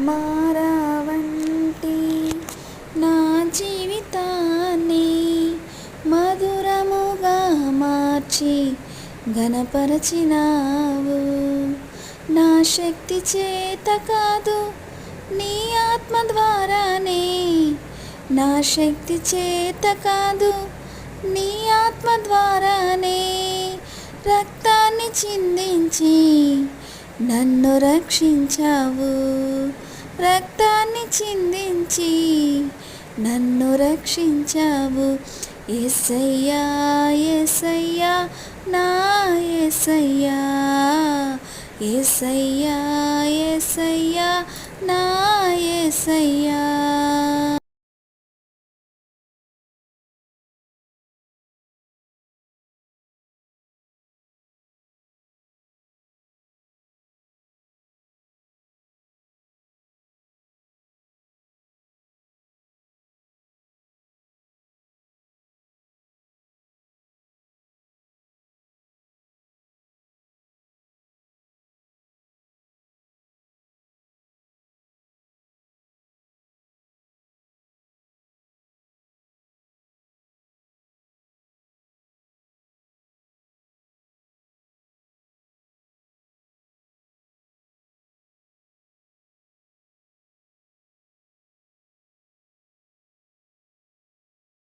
మారావంటి నా జీవితాన్ని మధురముగా మార్చి ఘనపరచినావు. నా శక్తి చేత కాదు నీ ఆత్మ ద్వారానే. నా శక్తి చేత కాదు నీ ఆత్మ ద్వారానే. రక్తాన్ని చిందించి నన్ను రక్షించావు. రక్తాన్ని చిందించి నన్ను రక్షించావు. ఎసయ్యా ఎసయ్యా నా ఎసయ్యా ఎసయ్యా ఎసయ్యా నా ఎసయ్యా